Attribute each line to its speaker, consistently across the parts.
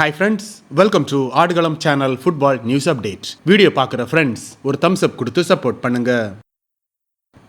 Speaker 1: Hi friends welcome to Aadukalam channel football news update video பார்க்குற friends ஒரு thumbs up கொடுத்து support பண்ணுங்க.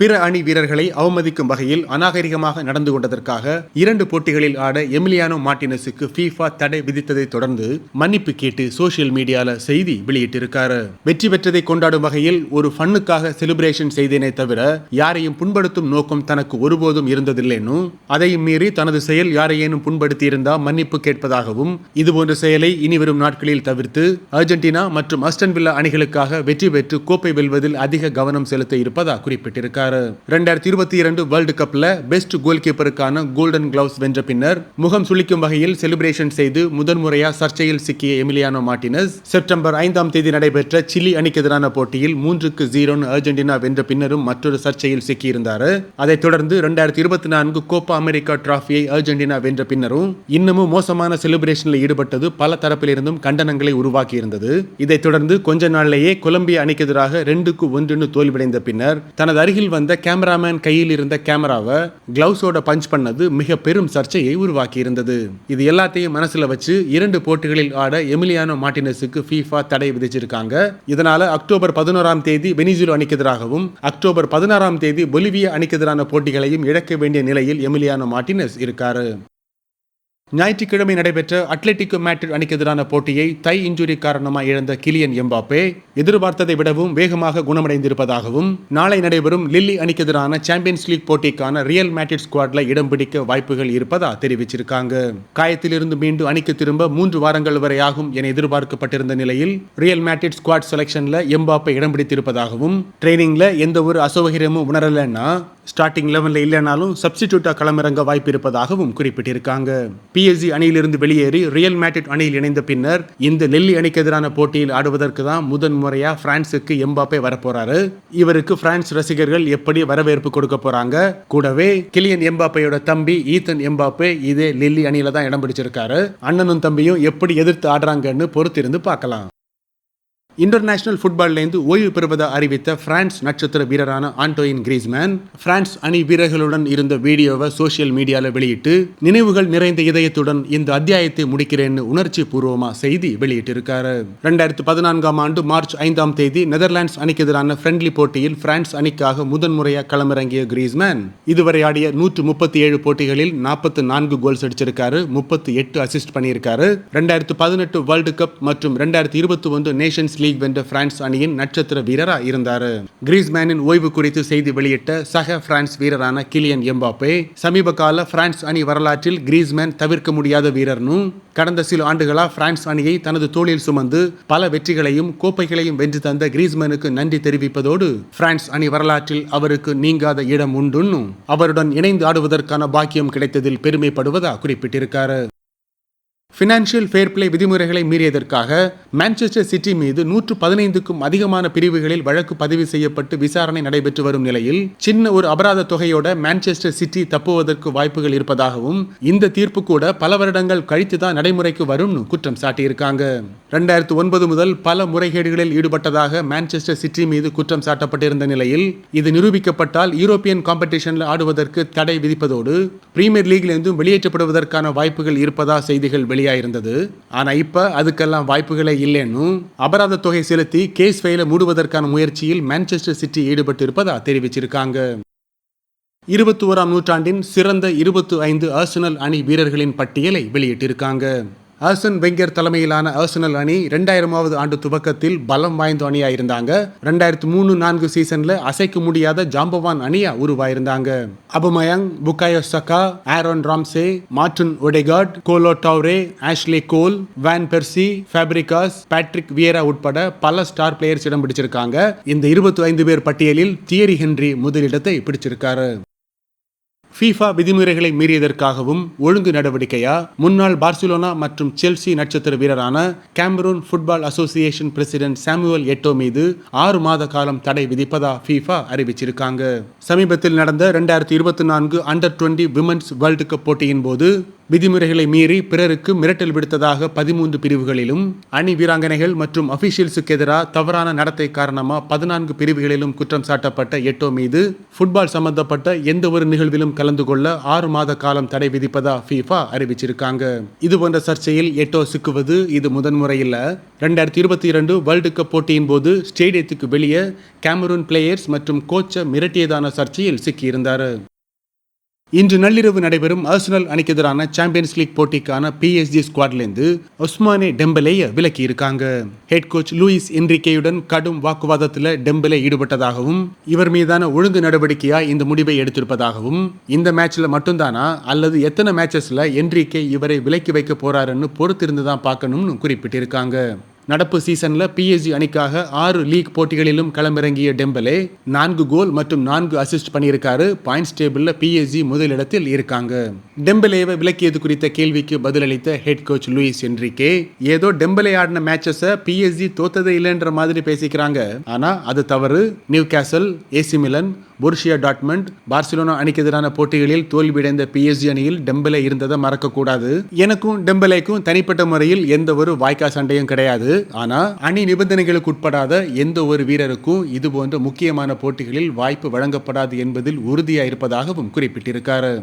Speaker 1: பிற அணி வீரர்களை அவமதிக்கும் வகையில் அநாகரிகமாக நடந்து கொண்டதற்காக இரண்டு போட்டிகளில் ஆட எமிலியானோ மார்டினஸுக்கு ஃபீஃபா தடை விதித்ததை தொடர்ந்து மன்னிப்பு கேட்டு சோஷியல் மீடியால செய்தி வெளியிட்டிருக்காரு. வெற்றி பெற்றதை கொண்டாடும் வகையில் ஒரு ஃபன்னுக்காக செலிப்ரேஷன் செய்தேனே தவிர யாரையும் புண்படுத்தும் நோக்கம் தனக்கு ஒருபோதும் இருந்ததில்லைன்னு அதையும் மீறி தனது செயல் யாரையேனும் புண்படுத்தி மன்னிப்பு கேட்பதாகவும் இதுபோன்ற செயலை இனிவரும் நாட்களில் தவிர்த்து அர்ஜென்டினா மற்றும் அஸ்டன் வில்லா அணிகளுக்காக வெற்றி பெற்று கோப்பை வெல்வதில் அதிக கவனம் செலுத்த இருப்பதா குறிப்பிட்டிருக்கார். ரெண்டாயிரத்தி இருபத்தி இரண்டு வேர்ல்டு கப்ல பெஸ்ட் கோல் கீப்பருக்கான கோல்டன் கிளவுஸ் வென்ற பின்னர் முகம் சுளிக்கும் வகையில் செலிப்ரேஷன் செய்து முதன்முறையாக சர்ச்சையில் சிக்கிய எமிலியானோ மார்டினஸ். செப்டம்பர் ஐந்தாம் தேதி நடைபெற்ற சிலி அணிக்கு எதிரான போட்டியில் மூன்றுக்கு ஜீரோன்னு அர்ஜென்டினா வென்ற பின்னரும் மற்றொரு சர்ச்சையில் சிக்கியிருந்தார். அதைத் தொடர்ந்து ரெண்டாயிரத்தி இருபத்தி நான்கு கோப்பா அமெரிக்கா டிராஃபியை அர்ஜென்டினா வென்ற பின்னரும் இன்னமும் மோசமான செலிப்ரேஷனில் ஈடுபட்டது பல தரப்பிலிருந்தும் கண்டனங்களை உருவாக்கியிருந்தது. இதைத் தொடர்ந்து கொஞ்ச நாளிலேயே கொலம்பியா அணிக்கு எதிராக ரெண்டுக்கு ஒன்றுன்னு தோல்வியடைந்த பின்னர் தனது அருகில் வந்த கேமராமேன் கையில் இருந்த கேமராவை கிளவுஸோட பஞ்ச் பண்ணது மிக பெரும் சர்ச்சையை உருவாக்கி இருந்தது இது எல்லாத்தையும் மனசுல வச்சு இரண்டு போட்டிகளில் ஆட எமிலியானோ மார்டினஸுக்கு ஃபீஃபா தடை விதிச்சிருக்காங்க. இதனால அக்டோபர் பதினோராம் தேதி வெனிசுலோ அணிக்கு எதிராகவும் அக்டோபர் பதினாறாம் தேதி பொலிவியா அணிக்கு எதிரான போட்டிகளையும் இழக்க வேண்டிய நிலையில் எமிலியானோ மார்டினஸ் இருக்காரு. ஞாயிற்றுக்கிழமை நடைபெற்ற அட்லெட்டிகோ மேட்ரிட் அணிக்கு எதிரான போட்டியை தை இன்ஜுரி காரணமாக இழந்த கிலியன் எம்பாப்பே எதிர்பார்த்ததை விடவும் வேகமாக குணமடைந்திருப்பதாகவும் நாளை நடைபெறும் லில்லி அணிக்கு எதிரான சாம்பியன்ஸ் லீக் போட்டிக்கான ரியல் மேட்ரிட் ஸ்குவாட்ல இடம் பிடிக்க வாய்ப்புகள் இருப்பதா தெரிவிச்சிருக்காங்க. காயத்திலிருந்து மீண்டும் அணிக்கு திரும்ப மூன்று வாரங்கள் வரை ஆகும் என எதிர்பார்க்கப்பட்டிருந்த நிலையில் ரியல் மேட்ரிட் ஸ்குவாட் செலெக்ஷன்ல எம்பாப்பே இடம் பிடித்திருப்பதாகவும் ட்ரைனிங்ல எந்த ஒரு அசௌகரியமும் உணரலன்னா ஸ்டார்டிங் லெவனில் இல்லைனாலும் சப்ஸ்டிடியூட்டாக களமிறங்க வாய்ப்பு இருப்பதாகவும் குறிப்பிட்டிருக்காங்க பிஎஸ்ஜி அணியிலிருந்து வெளியேறி ரியல் மேட்ரிட் அணியில் இணைந்த பின்னர் இந்த நெல்லி அணிக்கு எதிரான போட்டியில் ஆடுவதற்கு தான் முதன் முறையாக பிரான்சுக்கு எம்பாப்பே வரப்போறாரு. இவருக்கு பிரான்ஸ் ரசிகர்கள் எப்படி வரவேற்பு கொடுக்க போறாங்க? கூடவே கிலியன் எம்பாப்பையோட தம்பி ஈத்தன் எம்பாப்பே இதே லெல்லி அணியில தான் இடம் பிடிச்சிருக்காரு. அண்ணனும் தம்பியும் எப்படி எதிர்த்து ஆடுறாங்கன்னு பொறுத்திருந்து பார்க்கலாம். இன்டர்நேஷனல் ஃபுட்பால்லேருந்து ஓய்வு பெறுவதை அறிவித்த பிரான்ஸ் நட்சத்திர வீரரான ஆண்டோயின் கிரீஸ்மேன் பிரான்ஸ் அணி வீரர்களுடன் இருந்த வீடியோவை சோஷியல் மீடியாவில் வெளியிட்டு நினைவுகள் நிறைந்த இதயத்துடன் இந்த அத்தியாயத்தை முடிக்கிறேன்னு உணர்ச்சி பூர்வமாக செய்தி வெளியிட்டிருக்காரு. ரெண்டாயிரத்து பதினான்காம் ஆண்டு மார்ச் ஐந்தாம் தேதி நெதர்லாண்ட்ஸ் அணிக்கு எதிரான ஃப்ரெண்ட்லி போட்டியில் பிரான்ஸ் அணிக்காக முதன்முறையாக களமிறங்கிய கிரீஸ்மேன் இதுவரை ஆடிய நூற்று முப்பத்தி ஏழு போட்டிகளில் நாற்பத்தி நான்கு கோல்ஸ் அடிச்சிருக்காரு முப்பத்தி எட்டு அசிஸ்ட் பண்ணியிருக்காரு. ரெண்டாயிரத்து பதினெட்டு வேர்ல்டு கப் மற்றும் ரெண்டாயிரத்தி இருபத்தி ஒன்று நேஷன்ஸ் லீக் வென்ற பிரான்ஸ் அணியின் நட்சத்திர வீரரா இருந்தார். கிரீஸ்மேனின் ஓய்வு குறித்து செய்தி வெளியிட்ட சக பிரான்ஸ் வீரரான கிலியன் எம்பாப்பே சமீப கால பிரான்ஸ் அணி வரலாற்றில் கிரீஸ்மேன் தவிர்க்க முடியாத வீரர்னும் கடந்த சில ஆண்டுகளா பிரான்ஸ் அணியை தனது தோளில் சுமந்து பல வெற்றிகளையும் கோப்பைகளையும் வென்று தந்த கிரீஸ்மேனுக்கு நன்றி தெரிவிப்பதோடு பிரான்ஸ் அணி வரலாற்றில் அவருக்கு நீங்காத இடம் உண்டுன்னு அவருடன் இணைந்து ஆடுவதற்கான பாக்கியம் கிடைத்ததில் பெருமைப்படுவதாக குறிப்பிட்டிருக்காரு. பினான்சியல் ஃபேர் பிளே விதிமுறைகளை மீறியதற்காக மான்செஸ்டர் சிட்டி மீது நூற்று பதினைந்துக்கும் அதிகமான பிரிவுகளில் வழக்கு பதிவு செய்யப்பட்டு விசாரணை நடைபெற்று வரும் நிலையில் சின்ன ஒரு அபராத தொகையோட மான்செஸ்டர் சிட்டி தப்புவதற்கு வாய்ப்புகள் இருப்பதாகவும் இந்த தீர்ப்பு கூட பல வருடங்கள் கழித்து தான் நடைமுறைக்கு வரும்னு குற்றம் சாட்டியிருக்காங்க. ரெண்டாயிரத்து ஒன்பது முதல் பல முறைகேடுகளில் ஈடுபட்டதாக மான்செஸ்டர் சிட்டி மீது குற்றம் சாட்டப்பட்டிருந்த நிலையில் இது நிரூபிக்கப்பட்டால் யூரோப்பியன் காம்படிஷனில் ஆடுவதற்கு தடை விதிப்பதோடு பிரீமியர் லீக்லேருந்தும் வெளியேற்றப்படுவதற்கான வாய்ப்புகள் இருப்பதா செய்திகள் வெளியாயிருந்தது ஆனால் இப்ப அதுக்கெல்லாம் வாய்ப்புகளே இல்லைன்னு அபராத தொகை செலுத்தி கேஸ் ஃபைலை மூடுவதற்கான முயற்சியில் மான்செஸ்டர் சிட்டி ஈடுபட்டு இருப்பதா தெரிவிச்சிருக்காங்க. இருபத்தி ஓராம் நூற்றாண்டின் சிறந்த இருபத்தி ஐந்து ஆர்சனல் அணி வீரர்களின் பட்டியலை வெளியிட்டிருக்காங்க. ஆர்சன் வெங்கர் தலைமையிலான ஆர்சனல் அணி ரெண்டாயிரமாவது ஆண்டு துவக்கத்தில் பலம் வாய்ந்த அணியாக இருந்தாங்க ரெண்டாயிரத்து மூணு நான்கு சீசன்ல அசைக்க முடியாத ஜாம்பவான் அணியா உருவாயிருந்தாங்க. Aubameyang Bukayo Saka Aaron Ramsey Martin Odegaard Kolo Toure Ashley Cole Van Persie Fabregas Patrick Vieira உட்பட பல ஸ்டார் பிளேயர்ஸ் இடம் பிடிச்சிருக்காங்க. இந்த இருபத்தி ஐந்து பேர் பட்டியலில் தியரி ஹென்றி முதலிடத்தை பிடிச்சிருக்காரு. ஃபீஃபா விதிமுறைகளை மீறியதற்காகவும் ஒழுங்கு நடவடிக்கையா? முன்னாள் பார்சிலோனா மற்றும் செல்சி நட்சத்திர வீரரான Cameroon football association president Samuel Eto'o மீது ஆறு மாத காலம் தடை விதிப்பதா ஃபீஃபா அறிவிச்சிருக்காங்க. சமீபத்தில் நடந்த ரெண்டாயிரத்தி இருபத்தி நான்கு under twenty women's world cup போட்டியின் போது விதிமுறைகளை மீறி பிறருக்கு மிரட்டல் விடுத்ததாக பதிமூன்று பிரிவுகளிலும் அணி வீராங்கனைகள் மற்றும் அபிஷியல்ஸுக்கு எதிராக தவறான நடத்தை காரணமாக பதினான்கு பிரிவுகளிலும் குற்றம் சாட்டப்பட்ட எட்டோ மீது ஃபுட்பால் சம்பந்தப்பட்ட எந்த ஒரு நிகழ்விலும் கலந்து கொள்ள ஆறு மாத காலம் தடை விதிப்பதா ஃபீஃபா அறிவிச்சிருக்காங்க. இது போன்ற சர்ச்சையில் எட்டோ சிக்குவது இது முதன்முறை இல்ல ரெண்டாயிரத்தி இருபத்தி இரண்டு வேர்ல்டு கப் போட்டியின் போது ஸ்டேடியத்துக்கு வெளியே கேமரூன் பிளேயர்ஸ் மற்றும் கோச்சை மிரட்டியதான சர்ச்சையில் சிக்கியிருந்தார். இன்று நள்ளிரவு நடைபெறும் ஆர்சனல் அணிக்கு எதிரான சாம்பியன்ஸ் லீக் போட்டிக்கான பிஎஸ்ஜி ஸ்குவாட்லேருந்து ஒஸ்மானே டெம்பலேய விலக்கி இருக்காங்க ஹெட் கோச் லூயிஸ் என்ரிகேயுடன் கடும் வாக்குவாதத்தில் டெம்பலே ஈடுபட்டதாகவும் இவர் மீதான ஒழுங்கு நடவடிக்கையா இந்த முடிவை எடுத்திருப்பதாகவும் இந்த மேட்ச்ல மட்டும்தானா? அல்லது எத்தனை மேட்சஸ்ல என்ரிகே இவரை விலக்கி வைக்க போறாருன்னு பொறுத்திருந்து தான் பார்க்கணும்னு குறிப்பிட்டிருக்காங்க. நடப்பு சீசனில் பிஎஸ்ஜி அணிக்காக ஆறு லீக் போட்டிகளிலும் களமிறங்கிய டெம்பலே நான்கு கோல் மற்றும் நான்கு அசிஸ்ட் பண்ணியிருக்காரு. பாயிண்ட்ஸ் டேபிளில் பிஎஸ்ஜி முதலிடத்தில் இருக்காங்க. டெம்பலேவை விலக்கியது குறித்த கேள்விக்கு பதிலளித்த ஹெட் கோச் லூயிஸ் என்ரிகே ஏதோ டெம்பலே ஆடின மேட்சஸை பிஎஸ்ஜி தோத்ததே இல்லைன்ற மாதிரி பேசிக்கிறாங்க. ஆனால் அது தவறு. Newcastle AC Milan Borussia Dortmund Barcelona அணிக்கு எதிரான போட்டிகளில் தோல்வியடைந்த பிஎஸ்ஜி அணியில் டெம்பலே இருந்ததை மறக்கக்கூடாது. எனக்கும் டெம்பலேக்கும் தனிப்பட்ட முறையில் எந்த ஒரு வாய்க்கா சண்டையும் கிடையாது. ஆனால் அணி நிபந்தனைகளுக்கு உட்படாத எந்த ஒரு வீரருக்கும் இது போன்ற முக்கியமான போட்டிகளில் வாய்ப்பு வழங்கப்படாது என்பதில் உறுதியாக இருப்பதாகவும் குறிப்பிட்டிருக்காரு.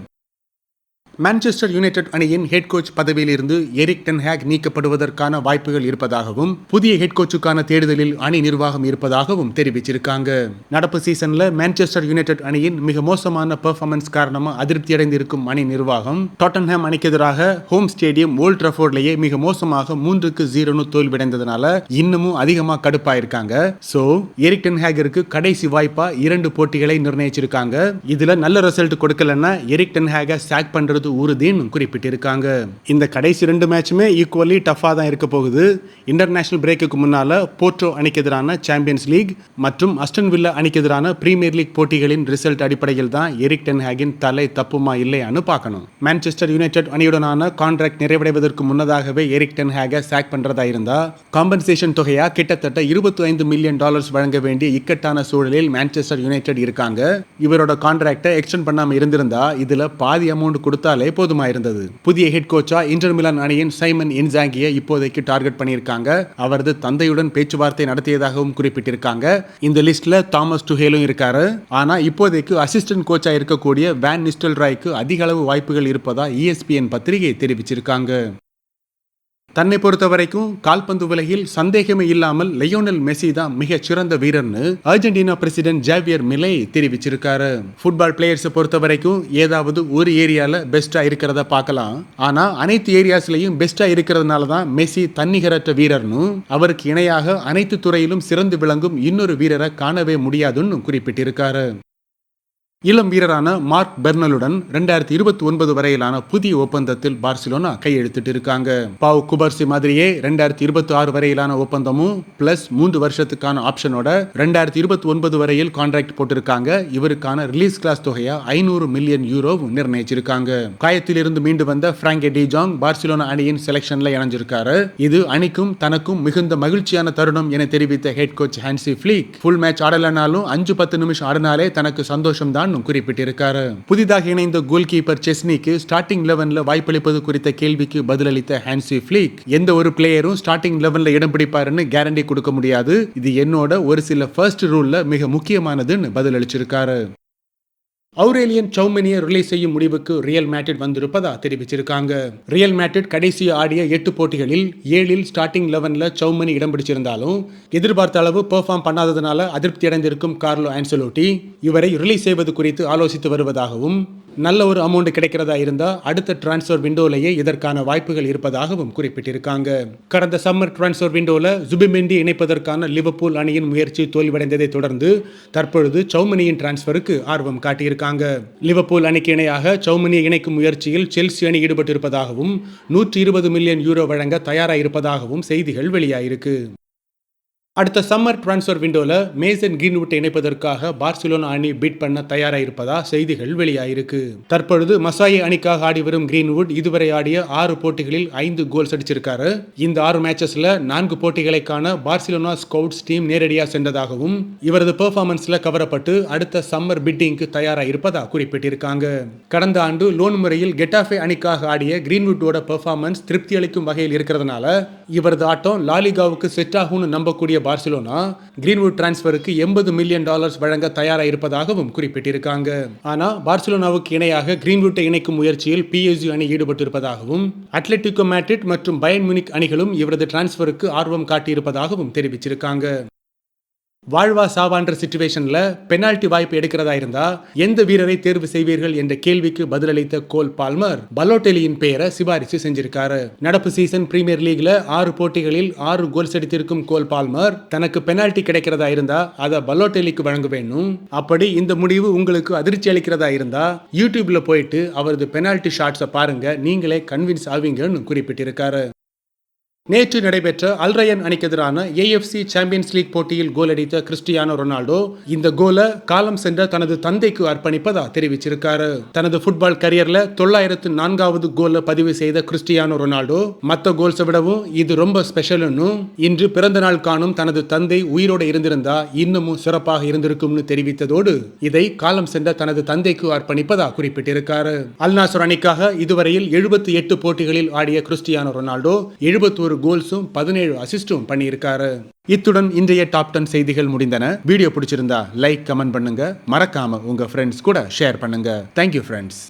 Speaker 1: மான்செஸ்டர் யுனைடெட் அணியின் ஹெட் கோச் பதவியிலிருந்து எரிக் டென் ஹேக் நீக்கப்படுவதற்கான வாய்ப்புகள் இருப்பதாகவும் புதிய ஹெட் கோச்சுக்கான தேடுதலில் அணி நிர்வாகம் இருப்பதாகவும் தெரிவிச்சிருக்காங்க. நடப்பு சீசன்ல மான்செஸ்டர் யுனைடெட் அணியின் மிக மோசமான பெர்ஃபார்மன்ஸ் காரணமா அதிருப்தி அடைந்திருக்கும் அணி நிர்வாகம் டாட்டன்ஹாம் அணிக்கு எதிராக ஹோம் ஸ்டேடியம் ஓல்ட் ட்ரஃபோர்ட்லேயே மிக மோசமாக மூன்றுக்கு ஜீரோனு தோல்வியடைந்ததுனால இன்னமும் அதிகமாக கடுப்பாயிருக்காங்க. சோ எரிக் டென் ஹேகருக்கு கடைசி வாய்ப்பா இரண்டு போட்டிகளை நிர்ணயிச்சிருக்காங்க. இதுல நல்ல ரிசல்ட் கொடுக்கலன்னா எரிக் டென் ஹேக சாக் பண்றது உறுதின்னு குறிப்பிட்டிருக்காங்க. இந்த கடைசி ரெண்டு மேட்சுமே ஈக்குவலி டஃபாக தான் இருக்க போகுது. இன்டர்நேஷனல் பிரேக்குக்கு முன்னால் போர்ட்டோ அணிக்கு எதிரான சாம்பியன்ஸ் லீக் மற்றும் அஸ்டன் வில்லா அணிக்கு எதிரான பிரீமியர் லீக் போட்டிகளின் ரிசல்ட் அடிப்படையில் தான் எரிக் டென்ஹேகின் தலை தப்புமா இல்லையான்னு பார்க்கணும். மான்செஸ்டர் யுனைடெட் அணியுடனான கான்ட்ராக்ட் நிறைவடைவதற்கு முன்னதாகவே எரிக் டென் ஹேக சாக் பண்றதா இருந்தா காம்பன்சேஷன் தொகையா கிட்டத்தட்ட இருபத்தி ஐந்து மில்லியன் டாலர்ஸ் வழங்க வேண்டிய இக்கட்டான சூழலில் மான்செஸ்டர் யுனைடெட் இருக்காங்க. இவரோட கான்ட்ராக்டை எக்ஸ்டென்ட் பண்ணாமல் இருந்திருந்தா இதில் பாதி அமௌண்ட் கொடுத்தா இருந்தாலே போதுமாயிருந்தது. புதிய ஹெட் கோச்சா இன்டர் மிலான் அணியின் சைமன் இன்சாங்கியை இப்போதைக்கு டார்கெட் பண்ணியிருக்காங்க. அவரது தந்தையுடன் பேச்சுவார்த்தை நடத்தியதாகவும் குறிப்பிட்டிருக்காங்க. இந்த லிஸ்ட்ல தாமஸ் டுஹேலும் இருக்காரு. ஆனா இப்போதைக்கு அசிஸ்டன்ட் கோச்சா இருக்கக்கூடிய வேன் நிஸ்டல் ராய்க்கு அதிக அளவு வாய்ப்புகள் இருப்பதா இஎஸ்பிஎன் பத்திரிகை தெரிவிச்சிருக்காங்க. தன்னை பொறுத்த வரைக்கும் கால்பந்து உலகில் சந்தேகமே இல்லாமல் லியோனல் மெஸ்ஸி தான் மிகச் சிறந்த வீரர்னு அர்ஜென்டினா பிரசிடென்ட் ஜேவியர் மிலை தெரிவிச்சிருக்காரு. ஃபுட்பால் பிளேயர்ஸை பொறுத்த வரைக்கும் ஏதாவது ஒரு ஏரியால பெஸ்டா இருக்கிறத பார்க்கலாம். ஆனா அனைத்து ஏரியாஸ்லயும் பெஸ்டா இருக்கிறதுனால தான் மெஸ்ஸி தன்னிகரற்ற வீரர்னு அவருக்கு இணையாக அனைத்து துறையிலும் சிறந்து விளங்கும் இன்னொரு வீரரை காணவே முடியாதுன்னு குறிப்பிட்டிருக்காரு. இளம் வீரரான மார்க் பெர்னலுடன் ரெண்டாயிரத்தி இருபத்தி ஒன்பது வரையிலான புதிய ஒப்பந்தத்தில் பார்சிலோனா கையெழுத்திட்டு இருக்காங்க. பாவ் குபர்சி மாதிரியே ரெண்டாயிரத்தி இருபத்தி ஆறு வரையிலான ஒப்பந்தமும் பிளஸ் மூன்று வருஷத்துக்கான ஆப்ஷனோட ரெண்டாயிரத்தி இருபத்தி ஒன்பது வரையில் கான்ட்ராக்ட் போட்டிருக்காங்க. இவருக்கான ரிலீஸ் கிளாஸ் தொகையா ஐநூறு மில்லியன் யூரோ நிர்ணயிச்சிருக்காங்க. காயத்திலிருந்து மீண்டு வந்த பிராங்கே டிஜாங் பார்சிலோனா அணியின் செலெக்ஷன்ல இணைஞ்சிருக்காரு. இது அணிக்கும் தனக்கும் மிகுந்த மகிழ்ச்சியான தருணம் என தெரிவித்த head coach Hansi Flick full match ஆடலனாலும் அஞ்சு பத்து நிமிஷம் ஆடினாலே தனக்கு சந்தோஷம் தான் குறிப்பிட்டிருக்காரு. புதிதாக இணைந்த கோல் கீப்பர் செஸ்னிக்கு ஸ்டார்டிங் லெவன்ல வாய்ப்பளிப்பது குறித்த கேள்விக்கு பதிலளித்த ஹான்சி ஃபிளிக் எந்த ஒரு பிளேயரும் ஸ்டார்டிங் லெவன்ல இடம் பிடிப்பாருன்னு கேரண்டி கொடுக்க முடியாது. இது என்னோட ஒரு சில ஃபர்ஸ்ட் ரூல்ல மிக முக்கியமானதுன்னு பதிலளிச்சிருக்காரு. அவுரேலியன் சௌமனியை ரிலீஸ் செய்யும் முடிவுக்கு ரியல் மேட்ரிட் வந்திருப்பதா தெரிவிச்சிருக்காங்க. ரியல் மேட்ரிட் கடைசி ஆடிய எட்டு போட்டிகளில் ஏழில் ஸ்டார்டிங் லெவனில் சௌமனி இடம் பிடிச்சிருந்தாலும் எதிர்பார்த்த அளவு பெர்ஃபார்ம் பண்ணாததுனால அதிருப்தி அடைந்திருக்கும் கார்லோ ஆன்சலோட்டி இவரை ரிலீஸ் செய்வது குறித்து ஆலோசித்து வருவதாகவும் நல்ல ஒரு அமௌண்ட் கிடைக்கிறதா இருந்தால் அடுத்த டிரான்ஸ்ஃபர் விண்டோலேயே இதற்கான வாய்ப்புகள் இருப்பதாகவும் குறிப்பிட்டிருக்காங்க. கடந்த சம்மர் டிரான்ஸ்ஃபர் விண்டோவில் ஜுபிமெண்டி இணைப்பதற்கான லிவர்பூல் அணியின் முயற்சி தோல்வியடைந்ததை தொடர்ந்து தற்பொழுது சௌமனியின் டிரான்ஸ்ஃபருக்கு ஆர்வம் காட்டியிருக்காங்க. லிவர்பூல் அணிக்கு இணையாக சௌமனியை இணைக்கும் முயற்சியில் செல்சி அணி ஈடுபட்டிருப்பதாகவும் நூற்றி இருபது மில்லியன் யூரோ வழங்க தயாராக இருப்பதாகவும் செய்திகள் வெளியாயிருக்கு. அடுத்த சம்மர் டிரான்ஸ்ஃபர் விண்டோவில் மேசன் கிரீன்வுட்டை இணைப்பதற்காக பார்சிலோனா அணி பீட் பண்ண தயாராக இருப்பதா செய்திகள் வெளியாயிருக்கு. தற்பொழுது மசாயி அணிக்காக ஆடி வரும் கிரீன்வுட் இதுவரை ஆடிய ஆறு போட்டிகளில் ஐந்து கோல்ஸ் அடிச்சிருக்காரு. இந்த ஆறு மேட்சஸ்ல நான்கு போட்டிகளை காண பார்சிலோனா ஸ்கவுட்ஸ் டீம் நேரடியாக சென்றதாகவும் இவரது பெர்ஃபார்மன்ஸ்ல கவரப்பட்டு அடுத்த சம்மர் பிட்டிங்க்கு தயாராக இருப்பதா குறிப்பிட்டிருக்காங்க. கடந்த ஆண்டு லோன் முறையில் கெட்டாஃபே அணிக்காக ஆடிய கிரீன்வுட்டோட பெர்ஃபார்மன்ஸ் திருப்தி அளிக்கும் வகையில் இருக்கிறதுனால இவரது ஆட்டம் லாலிகாவுக்கு செட் ஆகும்னு நம்பக்கூடிய பார்சிலோனா கிரீன்வுட் டிரான்ஸ்பருக்கு எண்பது மில்லியன் டாலர்ஸ் வழங்க தயாராக இருப்பதாகவும் குறிப்பிட்டிருக்காங்க. ஆனா பார்சிலோனாவுக்கு இணையாக கிரீன்வுட்டை இணைக்கும் முயற்சியில் பிஎஸ்ஜி அணி ஈடுபட்டிருப்பதாகவும் அட்லெட்டிகோ மேட்ரிட் மற்றும் பயன் முனிக் அணிகளும் இவரது டிரான்ஸ்பருக்கு ஆர்வம் காட்டியிருப்பதாகவும் தெரிவிச்சிருக்காங்க. வாழ்வா சாவான்ற சுச்சுவேஷனில் பெனால்டி வாய்ப்பு எடுக்கிறதா இருந்தா எந்த வீரரை தேர்வு செய்வீர்கள் என்ற கேள்விக்கு பதிலளித்த கோல் பால்மர் பலோட்டெலியின் பெயரை சிபாரிசு செஞ்சிருக்காரு. நடப்பு சீசன் பிரீமியர் லீக்ல ஆறு போட்டிகளில் ஆறு கோல்ஸ் எடுத்திருக்கும் கோல் பால்மர் தனக்கு பெனால்டி கிடைக்கிறதா இருந்தா அதை பலோட்டெலிக்கு வழங்க வேணும் அப்படி இந்த முடிவு உங்களுக்கு அதிர்ச்சி அளிக்கிறதா இருந்தா யூடியூப்ல போயிட்டு அவரது பெனால்டி ஷாட்ஸை பாருங்க நீங்களே கன்வின்ஸ் ஆவீங்கன்னு குறிப்பிட்டிருக்காரு. நேற்று நடைபெற்ற அல்ரயன் அணிக்கு எதிரான ஏஎஃப்சி சாம்பியன்ஸ் லீக் போட்டியில் கோல் அடித்த கிறிஸ்டியானோ ரொனால்டோ இந்த கோலை காலம் சென்ற தனது தந்தைக்கு அர்ப்பணிப்பதா தெரிவிச்சிருக்காரு. தனது ஃபுட்பால் கரியர்ல தொள்ளாயிரத்து நான்காவது கோலை பதிவு செய்த கிறிஸ்டியானோ ரொனால்டோ மற்ற கோல்ஸை விடவும் இது ரொம்ப ஸ்பெஷல்னு இன்று பிறந்த நாள் காணும் தனது தந்தை உயிரோடு இருந்திருந்தா இன்னமும் சிறப்பாக இருந்திருக்கும்னு தெரிவித்ததோடு இதை காலம் சென்ற தனது தந்தைக்கு அர்ப்பணிப்பதா குறிப்பிட்டிருக்காரு. அல்நாசர் அணிக்காக இதுவரையில் எழுபத்தி எட்டு போட்டிகளில் ஆடிய கிறிஸ்டியானோ ரொனால்டோ எழுபத்தோரு கோல்ஸும் பதினேழு அசிஸ்டும் பண்ணியிருக்காரு. இத்துடன் இன்றைய டாப் டென் செய்திகள் முடிந்தன. வீடியோ பிடிச்சிருந்தா லைக் கமெண்ட் பண்ணுங்க. மறக்காம உங்க ஃப்ரெண்ட்ஸ் கூட ஷேர் பண்ணுங்க. Thank you friends